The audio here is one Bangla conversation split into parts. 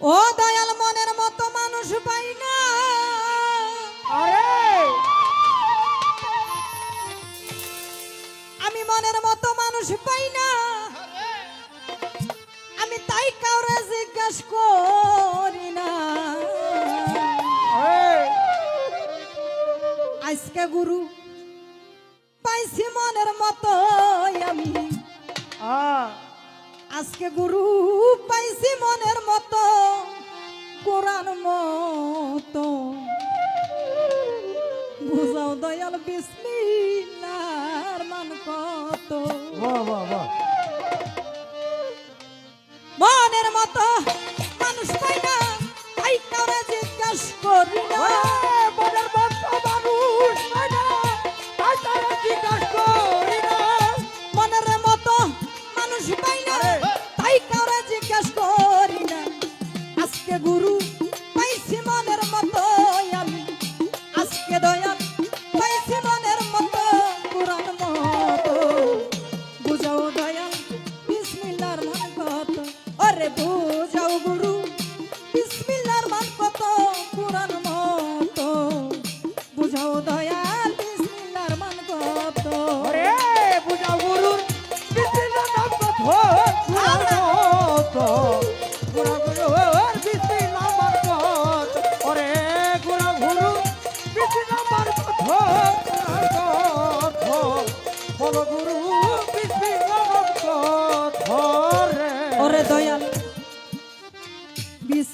ও দয়াল মনের মতো মানুষ পাই না। আরে! আমি মনের মতো মানুষ পাই না। আমি তাই কাউরে জিজ্ঞাস করি না। আজকে গুরু পাইছি মনের মতো আমি। আজকে গুরু দয়াল বিসমিল্লার মান কত। বাহ বাহ বাহ। মনের মতো মানুষ পাই না তাই কাউরে জিজ্ঞাসা করি না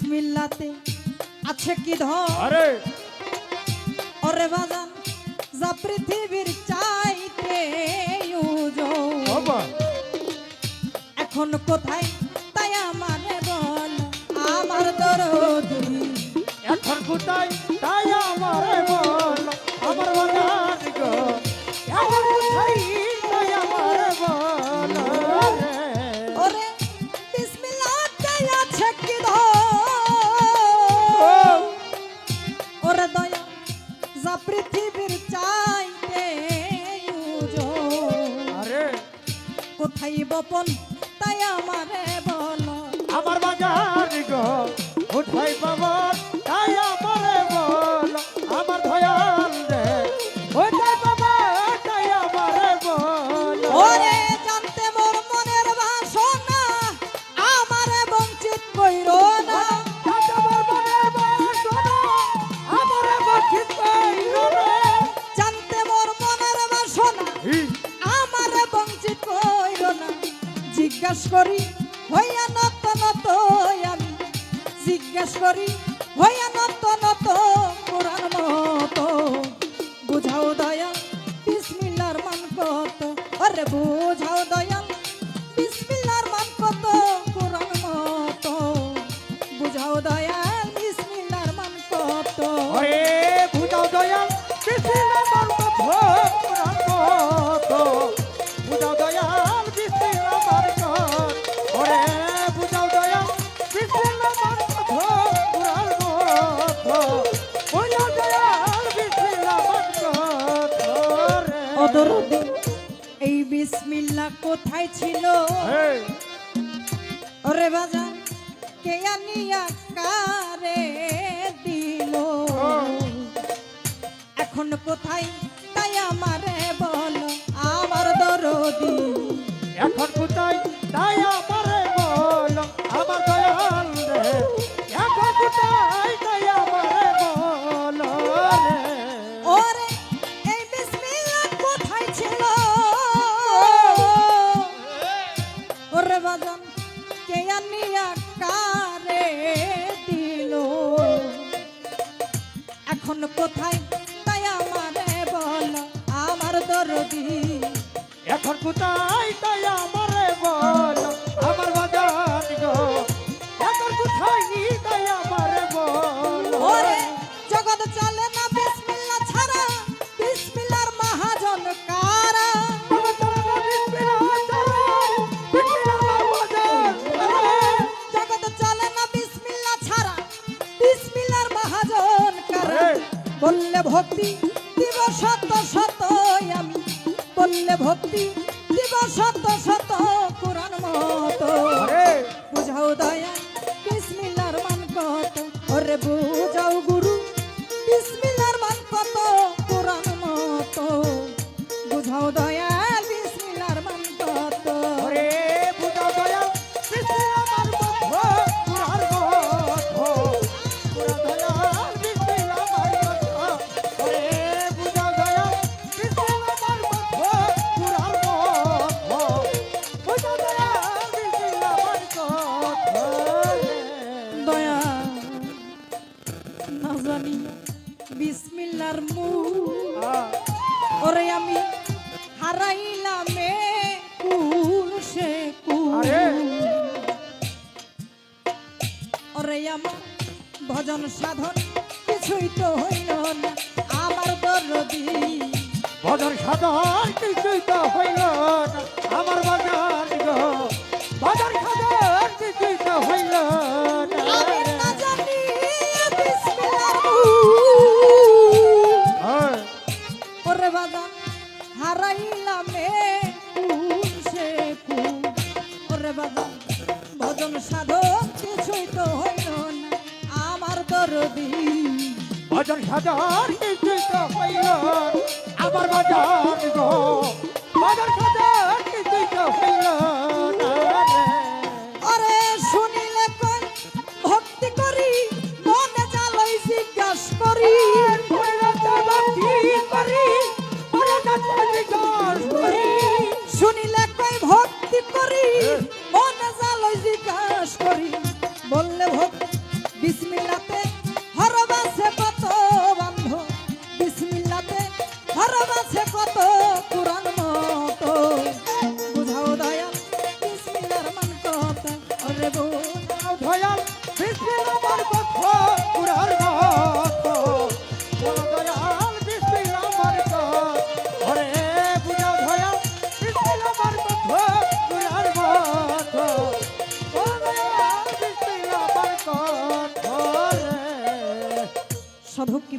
বিসমিল্লাতে আছে কি ধর আরে। ওরে বাজান যা পৃথিবীর চাইতে এখন কোথায়? তাই আমার বল আমার দরদি। এখন কোথায়? তাই আমার বল। জিজ্ঞাস করি, হইয়া নত নত আমি? জিজ্ঞাস করি, হইয়া নত নত কোরআন মতো? বুঝাও দয়া, বিসমিল্লার মান কত? আরে বুঝাও দয়াল কে কারে দিল। এখন কোথায়? তাই আমারে বল আমার দরদি। এখন কোথায়? তাই আমারে বল আমার দয়াল রে। এখন কোথায়? তাই আমারে বল রে। ওরে এই বিসমিল্লা কোথায় ছিল? ওরে বাজান। কে আনিয়া কারে দিল। এখন কোথায়? তাই আমারে বল, আমার দরদি। এখন কোথায়? তাই আমারে ভক্তি দিব শত শত আমি। বললে ভক্তি দিব শত শত কোরআন মত। বুঝাও দয়া বিসমিল্লার মান অরে গুরু সাধন, কিছুই তো হইল না, আমার দরদি ভজন সাধন, কিছুই তো হইল না, আমার বাজার ভজন সাধন, কিছুই তো হইল না। ভজন সাজার কিছুই তো হইল আমার বাজার গো। ভজন সাজার কিছুই হইল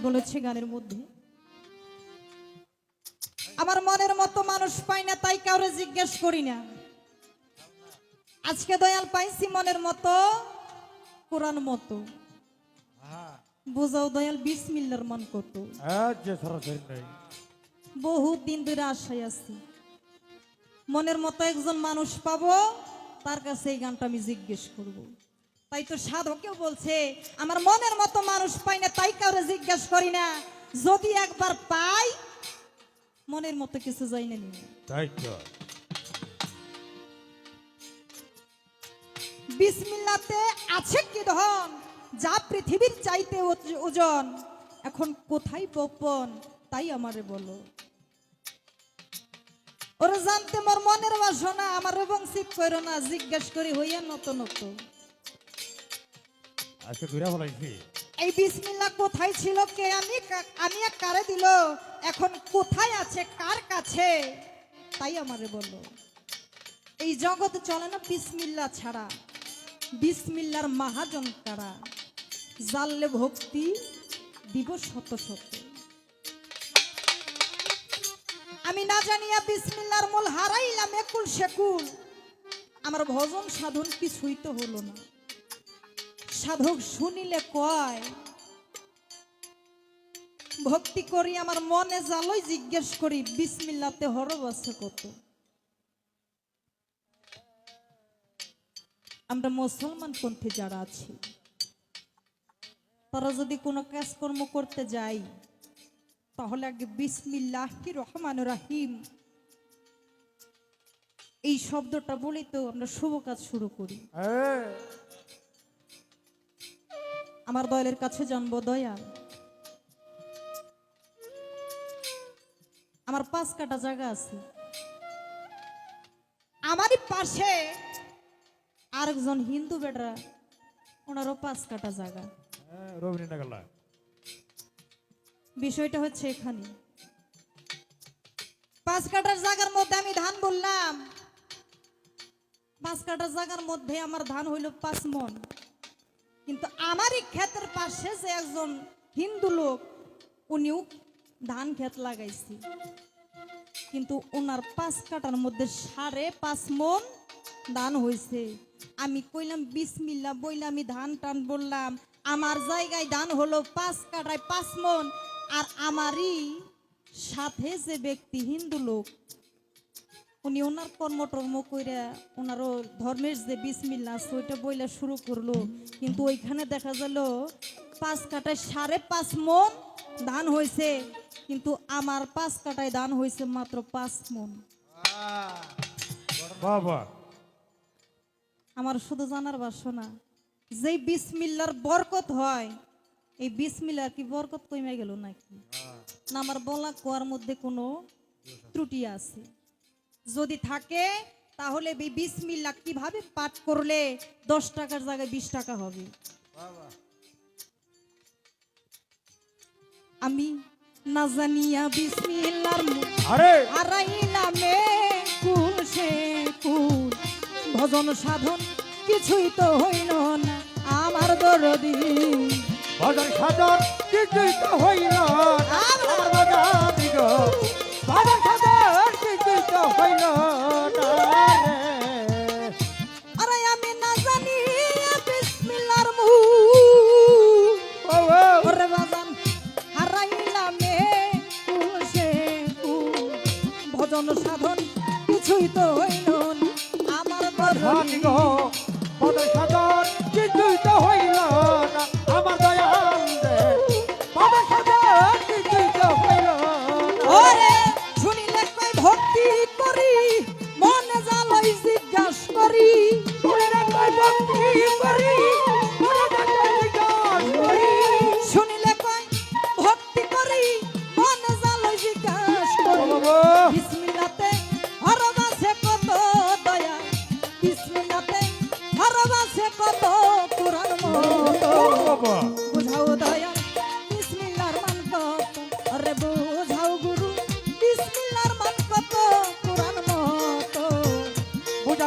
বলেছে গানের মধ্যে। আমার মনের মতো মানুষ পাই না তাই কাউরে জিজ্ঞেস করি না। আজকে দয়াল পাইছি মনের মতো কোরআন মতো। বোঝাও দয়াল বিসমিল্লার মন কত। বহুত দিন ধরে আশায় আছি। মনের মতো একজন মানুষ পাবো তার কাছে এই গানটা আমি জিজ্ঞেস করব। তাই তো সাধকেও বলছে আমার মনের মতো মানুষ পাই না তাই কারও জিজ্ঞেস করি না। যদি একবার পাই মনের মতো কিছু যাই না তাই তো। বিসমিল্লাতে আছে কি ধন? যা পৃথিবীর চাইতে ওজন। এখন কোথায় গোপন তাই আমারে বলো। ওরা জানতে মোর মনের বাসনা আমার বংশিত করো না জিজ্ঞেস করি হইয়া নত নত। আজকে ঘুরে ফলাইছি। এই বিসমিল্লা কোথায় ছিল কে? আমি আমি কারে দিল। এখন কোথায় আছে? কার কাছে? তাই আমারে বলো এই জগৎ চলে না বিসমিল্লা ছাড়া। বিসমিল্লার মহাজন কারা? জানলে ভক্তি দিব শত শত। আমি না জানিয়া বিসমিল্লার মূল হারাইলাম একুল সেকুল। আমার ভজন সাধন কিছুই তো হলো না। সাধক শুনিলে কয়, ভক্তি করি, আমার মনে জালই জিজ্ঞেস করি, বিসমিল্লাতে হরব আছে কত? আমরা মুসলমান পন্থী যারা আছি, তারা যদি কোনো কাজকর্ম করতে যাই, তাহলে আগে বিসমিল্লাহি রহমান রাহিম। এই শব্দটা বলেই তো আমরা শুভ কাজ শুরু করি। আমার দয়ালের কাছে জন্ম দয়াল। আমার পাঁচ কাটা জায়গা আছে। আমার পাশে আরেকজন হিন্দু বেডরা ওনারও পাঁচ কাটা জায়গা। বিষয়টা হচ্ছে এখানে। পাঁচ কাটার জায়গার মধ্যে আমি ধান বললাম। পাঁচ কাটার জায়গার মধ্যে আমার ধান হইল পাঁচ মন। কিন্তু আমারই ক্ষেতের পাশে যে একজন হিন্দু লোক, উনিও ধান ক্ষেত লাগাইছি। কিন্তু ওনার পাঁচ কাটার মধ্যে সাড়ে পাঁচ মন ধান হয়েছে আমি কইলাম বিসমিল্লা বইলে আমি ধান টান বললাম। আমার জায়গায় ধান হলো পাঁচ কাটায় পাঁচ মন। আর আমারই সাথে যে ব্যক্তি হিন্দু লোক উনি ওনার কর্ম টর্ম কইরা ওনারও ধর্মের যে বিসমিল্লা আছে ওইটা বইলা শুরু করল। কিন্তু ওইখানে দেখা গেল পাঁচ কাটায় সাড়ে পাঁচ মন ধান হয়েছে কিন্তু আমার পাঁচ কাটায় দান হয়েছে মাত্র পাঁচ মন। বাবা আমার শুধু জানার বাসনা যেই বিসমিল্লার বরকত হয় এই বিসমিল্লার কি বরকত কমে গেল নাকি? না আমার বলা কোয়ার মধ্যে কোনো ত্রুটি আছে। যদি থাকে তাহলে বিসমিল্লা কীভাবে পাঠ করলে দশ টাকার জায়গায় বিশ টাকা হবে? আমি না জানিয়া বিসমিল্লার মুখ কুল সে কুল। ভজন সাধন কিছুই তো হইল না আমার দরদি। ভজন সাধন কিছুই তো হইল। আমার বাজার ভজন সাধন কিছুই তো হইল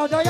বুঝাও দয়াল বিছিল